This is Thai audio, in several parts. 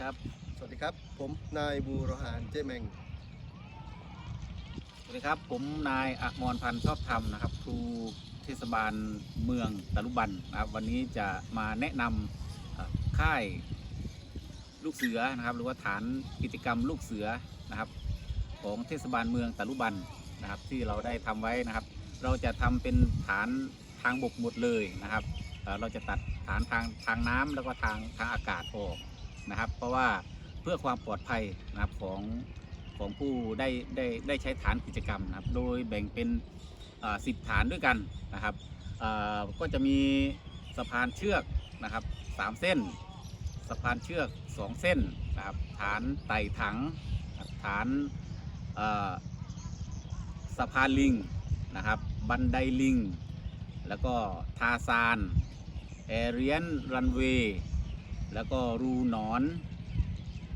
ครับ สวัสดีครับ ผมนายบูรหานเจแมง สวัสดีครับ ผมนายอักมรพันธ์ชอบธรรมนะครับ ครูเทศบาลเมืองตะลุบันนะครับ วันนี้จะมาแนะนำเอ่อค่ายลูกเสือนะครับ หรือว่าฐานกิจกรรมลูกเสือนะครับ ของเทศบาลเมืองตะลุบันนะครับ ที่เราได้ทำไว้นะครับ เราจะทำเป็นฐานทางบกหมดเลยนะครับเอ่อเราจะตัดฐานทางทางน้ำแล้วก็ทางทางอากาศออก นะครับ เพราะว่าเพื่อความปลอดภัยนะครับของของผู้ได้ได้ได้ใช้ฐานกิจกรรมนะครับ โดยแบ่งเป็นสิบฐานด้วยกันนะครับก็จะมีสะพานเชือกนะครับสามเส้น สะพานเชือกสองเส้นนะครับฐานไต่ถังฐานสะพานลิงนะครับบันไดลิง แล้วก็ทาซานแอเรียนรันเวย์ แล้วก็รูหนอน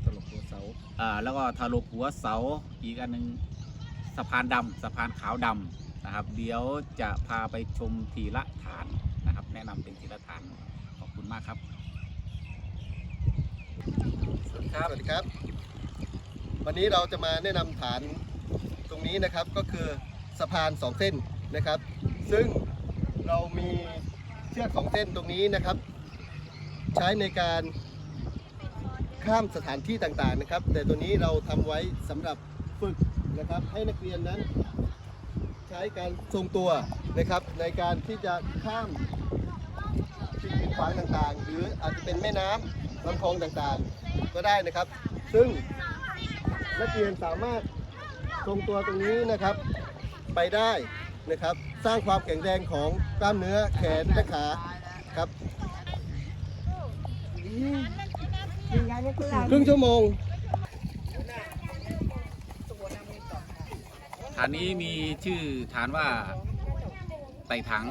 ตลกหัวเสาอ่าแล้วก็ทะลกหัวเสาอีกอันหนึ่งสะพานดำสะพานขาวดำนะครับ เดี๋ยวจะพาไปชมทีละฐานนะครับ แนะนำเป็นทีละฐานขอบคุณมากครับ สวัสดีครับ สวัสดีครับ วันนี้เราจะมาแนะนำฐานตรงนี้นะครับก็คือสะพานสองเส้นนะครับ ซึ่งเรามีเชือกสองเส้นตรงนี้นะครับ ใช้ในการข้ามสถานที่ต่างๆนะครับ แต่ตัวนี้เราทำไว้สำหรับฝึกนะครับ ให้นักเรียนนั้น ใช้การทรงตัวนะครับ ในการที่จะข้ามสิ่งกีดขวางต่างๆ หรืออาจจะเป็นแม่น้ำลำคลองต่างๆ ก็ได้นะครับ ซึ่งนักเรียนสามารถทรงตัวตรงนี้นะครับไปได้นะครับ สร้างความแข็งแรงของกล้ามเนื้อแขนและขาครับ ครึ่งชั่วโมงฐานนี้มีชื่อฐานว่าไต่ถัง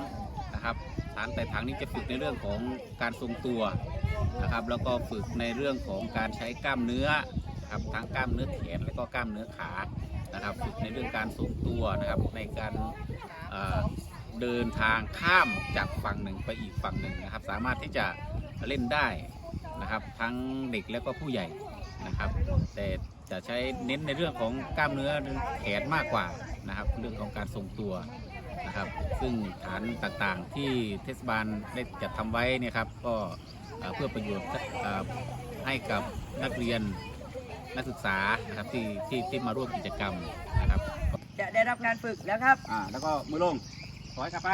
นะครับ ฐานไต่ถังนี้จะฝึกในเรื่องของการทรงตัวนะครับ แล้วก็ฝึกในเรื่องของการใช้กล้ามเนื้อนะครับทั้งกล้ามเนื้อแขนและก็กล้ามเนื้อขานะครับ ฝึกในเรื่องการทรงตัวนะครับ ในการเอ่อเดินทางข้ามจากฝั่งหนึ่งไปอีกฝั่งหนึ่งนะครับ สามารถที่จะเล่นได้ นะครับ ทั้งเด็กและก็ผู้ใหญ่นะครับ แต่จะใช้เน้นในเรื่องของกล้ามเนื้อแขนมากกว่านะครับ เรื่องของการทรงตัวนะครับ ซึ่งฐานต่างๆที่เทศบาลได้จัดทำไว้เนี่ยครับ ก็เอ่อเพื่อประโยชน์เอ่อให้กับนักเรียนนักศึกษานะครับที่ที่ที่มาร่วมกิจกรรมนะครับ จะได้รับการฝึกแล้วครับอ่าแล้วก็มือลงถอยกลับไป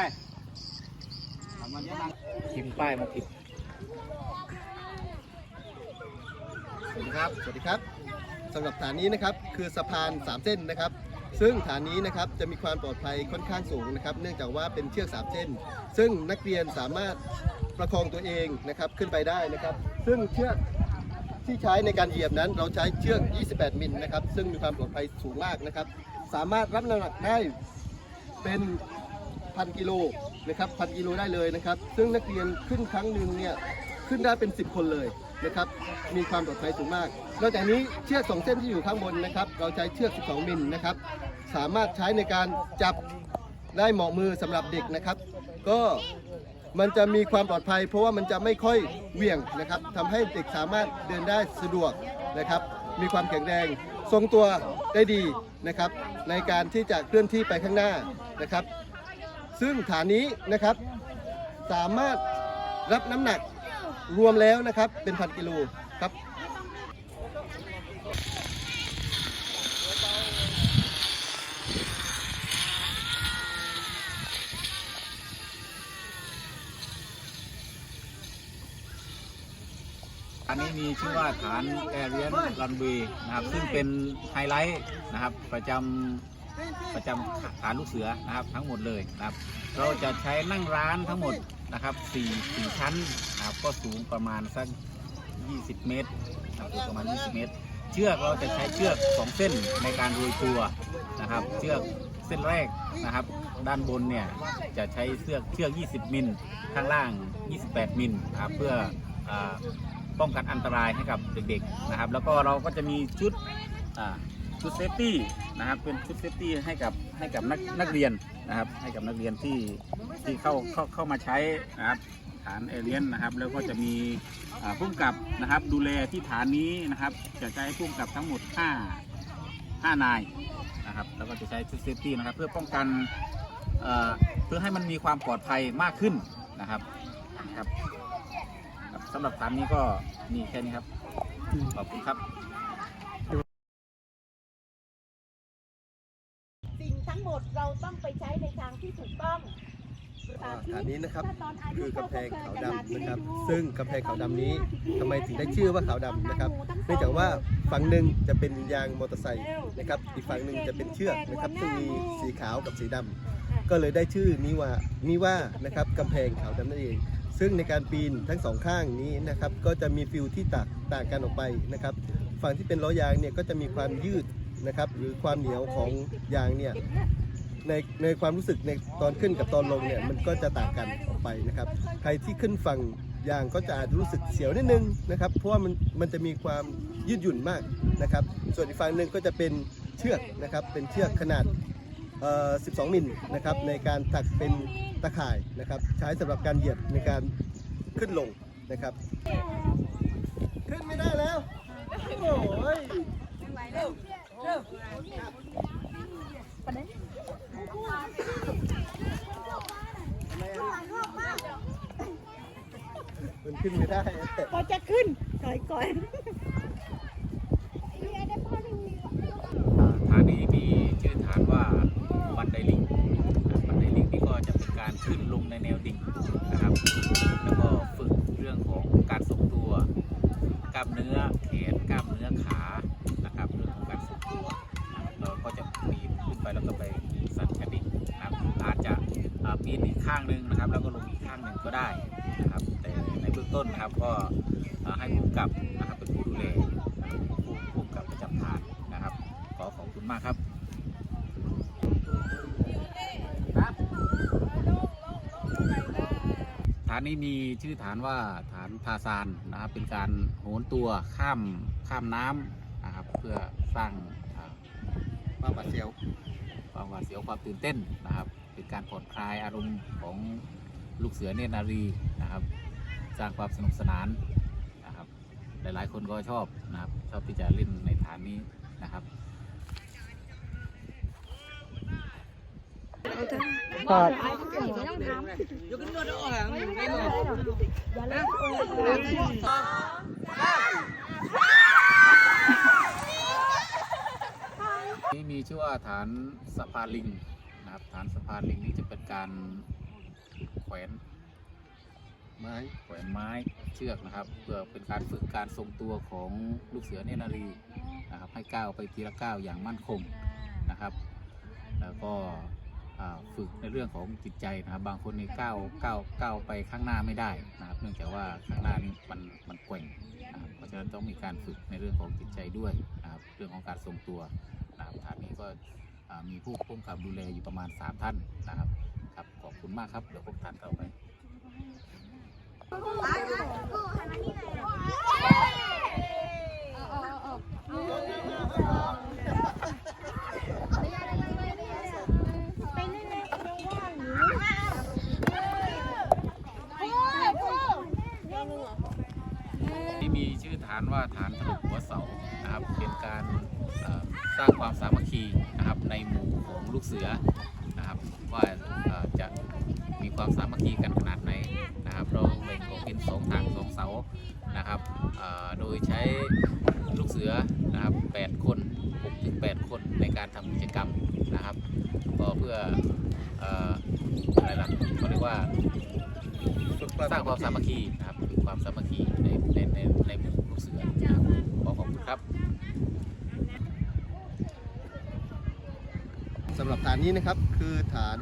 ทำมันเยอะนังทิมป้ายมาติดส วัสดีครับ สวัสดีครับสำหรับฐานนี้นะครับคือสะพาน 3 เส้นนะครับ ซึ่งฐานนี้นะครับจะมีความปลอดภัยค่อนข้างสูงนะครับ เนื่องจากว่าเป็นเชือก 3 เส้น ซึ่งนักเรียนสามารถประคองตัวเองนะครับขึ้นไปได้นะครับ ซึ่งเชือกที่ใช้ในการเหยียบนั้น เราใช้เชือก 28 มิลนะครับ ซึ่งมีความปลอดภัยสูงมากนะครับ สามารถรับน้ำหนักได้เป็นพันกิโลนะครับพันกิโลได้เลยนะครับ ซึ่งนักเรียนขึ้นครั้งหนึ่งเนี่ยขึ้นได้เป็น 10 คนเลย นะครับมีความปลอดภัยสูงมาก นอกจากนี้เชือกสองเส้นที่อยู่ข้างบนนะครับ เราใช้เชือก 12 มิลนะครับ สามารถใช้ในการจับได้เหมาะมือสำหรับเด็กนะครับ ก็มันจะมีความปลอดภัย เพราะว่ามันจะไม่ค่อยเหวี่ยงนะครับทำให้เด็กสามารถเดินได้สะดวกนะครับ มีความแข็งแรง ทรงตัวได้ดีนะครับ ในการที่จะเคลื่อนที่ไปข้างหน้านะครับ ซึ่งฐานนี้นะครับ สามารถรับน้ำหนัก รวมแล้วนะครับเป็นพันกิโลครับอันนี้มีชื่อว่าฐานแอเรียนรันเวย์นะครับซึ่งเป็นไฮไลท์นะครับประจำ ประจำฐานลูกเสือนะครับทั้งหมดเลยนะครับ เราจะใช้นั่งร้านทั้งหมดนะครับ4 4ชั้นนะครับก็สูงประมาณสัก 20 เมตรนะครับประมาณ 20 เมตร เชือกเราจะใช้เชือก 2 เส้นในการโรยตัวนะครับ เชือกเส้นแรกนะครับ ด้านบนเนี่ยจะใช้เชือกเชือก 20 มิลข้างล่าง 28 มิลนะครับเพื่ออป้องกันอันตรายให้กับเด็กๆนะครับ แล้วก็เราก็จะมีชุดอ่า ชุดเซฟตี้นะครับเป็นชุดเซฟตี้ให้กับให้กับนักนักเรียนนะครับให้กับนักเรียนที่ที่เข้าเข้าเข้ามาใช้นะครับฐานเอเลียนนะครับแล้วก็จะมีอ่าพุ่มกับนะครับดูแลที่ฐานนี้นะครับ จะใช้พุ่มกับทั้งหมด 5 5 นายนะครับแล้วก็จะใช้ชุดเซฟตี้นะครับเพื่อป้องกันเอ่อเพื่อให้มันมีความปลอดภัยมากขึ้นนะครับครับครับสำหรับฐานนี้ก็มีแค่นี้ครับขอบคุณครับ เราต้องไปใช้ในทางที่ถูกต้องฐานนี้นะครับถ้าตอนอายุคือกำแพงขาวดำนะครับเท่าๆซึ่งกำแพงขาวดำนี้ทำไมถึงได้ชื่อว่าขาวดำนะครับ เนื่องจากว่าฝั่งหนึ่งจะเป็นยางมอเตอร์ไซค์นะครับ อีกฝั่งหนึ่งจะเป็นเชือกนะครับ ซึ่งมีสีขาวกับสีดำก็เลยได้ชื่อนี้ว่านี้ว่านะครับกำแพงขาวดำนั่นเอง ซึ่งในการปีนทั้งสองข้างนี้นะครับ ก็จะมีฟิลที่ต่างต่างกันออกไปนะครับ ฝั่งที่เป็นล้อยางเนี่ยก็จะมีความยืดนะครับ หรือความเหนียวของยางเนี่ย ในในความรู้สึกในตอนขึ้นกับตอนลงเนี่ยมันก็จะต่างกันออกไปนะครับ ใครที่ขึ้นฝั่งยางก็จะอาจรู้สึกเสียวนิดนึงนะครับ เพราะว่ามันมันจะมีความยืดหยุ่นมากนะครับ ส่วนอีกฝั่งหนึ่งก็จะเป็นเชือกนะครับ เป็นเชือกขนาดเอ่อ12 มิลนะครับในการถักเป็นตะข่ายนะครับ ใช้สำหรับการเหยียบในการขึ้นลงนะครับ ขึ้นไม่ได้แล้ว โอ้ยมั นขึ้นไม่ได้ พอจะขึ้นถอยก่อน ฐานนี้มีชื่อฐานว่าบันไดลิงนะบันไดลิงนี่ก็จะเป็นการขึ้นลงในแนวดิ่งนะครับ แล้วก็ฝึกเรื่องของการทรงตัว กล้ามเนื้อแขนกล้ามเนื้อขานะครับ เรื่องของการทรงตัวนะครับเราก็จะปีนขึ้นไปแล้วก็ไปสั่นกระดิ่งนะครับอาจจะอ่าปีนอีกข้างหนึ่งนะครับ แล้วก็ลงอีกข้างหนึ่งก็ได้นะครับ แต่ในเบื้อง ต้นนะครับ ก็ให้ผู้กับนะครับเป็นผู้ดูแลผู้ผู้กับประจำฐานนะครับ ขอขอบคุณมากครับฐานนี้มีชื่อฐานว่าฐานทาซานนะครับ เป็นการโหนตัวข้ามข้ามน้ำนะครับ เพื่อสร้างความบาดเสียวความหวาดเสียวความตื่นเต้นนะครับ เป็นการผ่อนคลายอารมณ์ของลูกเสือเนตรนารีนะครับ สร้างความสนุกสนานนะครับ หลายๆ คนก็ชอบนะครับ ชอบที่จะเล่นในฐานนี้นะครับนี่มีชื่อว่าฐานสะพานลิงนะครับ ฐานสะพานลิงนี่จะเป็นการแขวน ไม้แขวนไม้เชือกนะครับ เพื่อเป็นการฝึกการทรงตัวของลูกเสือเนนารีนะครับให้ก้าวไปทีละก้าวอย่างมั่นคงนะครับ แล้วก็ฝึกในเรื่องของจิตใจนะครับ บางคนนี่ก้าวก้าวก้าวไปข้างหน้าไม่ได้นะครับ เนื่องจากว่าข้างหน้านี่มันมันแกว่งนะครับเพราะฉะนั้นต้องมีการฝึกในเรื่องของจิตใจด้วยนะครับเรื่องของการทรงตัวนะครับฐานนี้ก็มีผู้คุ้มกับดูแลอยู่ประมาณ 3 ท่านนะครับครับขอบคุณมากครับเดี๋ยวพบท่านต่อไป ที่มีชื่อฐานว่าฐานถลุหัวเสานะครับ เป็นการเอ่อ สร้างความสามัคคีนะครับในหมู่ของลูกเสือนะครับว่าจะมีความสามัคคีกันขนาดไหนนะครับเราแบ่งออกเป็นสองทางสองเสานะครับโดยใช้ลูกเสือนะครับ8คน6ถึง8คนในการทำกิจกรรมนะครับก็เพื่ออะไรล่ะเขาเรียกว่าสร้างความสามัคคีนะครับความสามัคคีในในในในหมู่ลูกเสือขอขอบคุณครับ สำหรับฐานนี้นะครับคือฐาน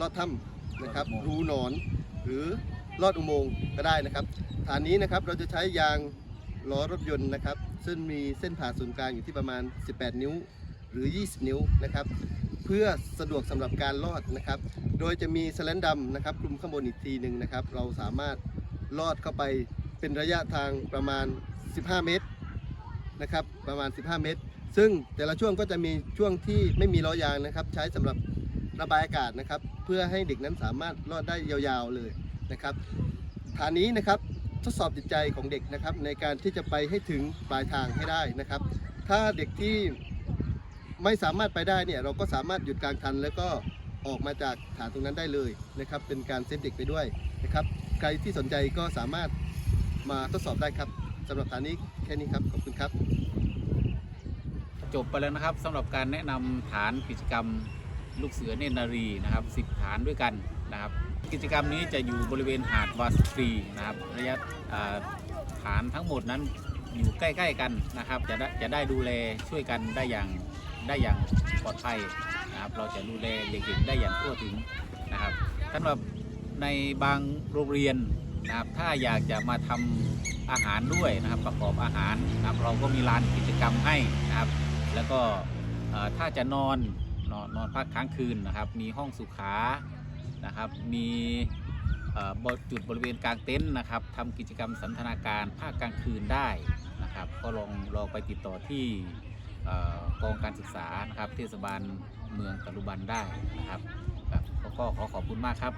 ลอดถ้ำนะครับลอดอุโมงค์รูหนอน หรือลอดอุโมงค์ก็ได้นะครับ ฐานนี้นะครับเราจะใช้ยางล้อรถยนต์นะครับ ซึ่งมีเส้นผ่าศูนย์กลางอยู่ที่ประมาณ 18 นิ้วหรือ 20 นิ้วนะครับ เพื่อสะดวกสำหรับการลอดนะครับ โดยจะมีสแลนดำนะครับคลุมข้างบนอีกทีหนึ่งนะครับ เราสามารถลอดเข้าไปเป็นระยะทางประมาณ 15 เมตรนะครับ ประมาณ 15 เมตร ซึ่งแต่ละช่วงก็จะมีช่วงที่ไม่มีล้อยางนะครับ ใช้สำหรับระบายอากาศนะครับ เพื่อให้เด็กนั้นสามารถลอดได้ยาวๆเลยนะครับฐานนี้นะครับทดสอบจิตใจของเด็กนะครับในการที่จะไปให้ถึงปลายทางให้ได้นะครับ ถ้าเด็กที่ไม่สามารถไปได้เนี่ยเราก็สามารถหยุดกลางคัน แล้วก็ออกมาจากฐานตรงนั้นได้เลยนะครับ เป็นการเซฟเด็กไปด้วยนะครับ ใครที่สนใจก็สามารถมาทดสอบได้ครับสำหรับฐานนี้แค่นี้ครับขอบคุณครับ จบไปแล้วนะครับสำหรับการแนะนำฐานกิจกรรมลูกเสือเนนารีนะครับ 10 ฐานด้วยกันนะครับ กิจกรรมนี้จะอยู่บริเวณหาดวาสตรีนะครับระยะฐานทั้งหมดนั้นอยู่ใกล้ๆกันนะครับ จะได้จะได้ดูแลช่วยกันได้อย่างได้อย่างปลอดภัยนะครับ เราจะดูแลเด็กๆได้อย่างทั่วถึงนะครับสำหรับในบางโรงเรียนนะครับ ถ้าอยากจะมาทำอาหารด้วยนะครับ ประกอบอาหารนะครับ เราก็มีลานกิจกรรมให้นะครับ แล้วก็ถ้าจะนอนนอนนอนพักค้างคืนนะครับ มีห้องสุขานะครับ มีจุดบริเวณกลางเต็นท์นะครับทำกิจกรรมสันทนาการภาคกลางคืนได้นะครับ ก็ลองลองไปติดต่อที่กองการศึกษานะครับ เทศบาลเมืองตะลุบันได้นะครับครับก็ขอขอบคุณมากครับ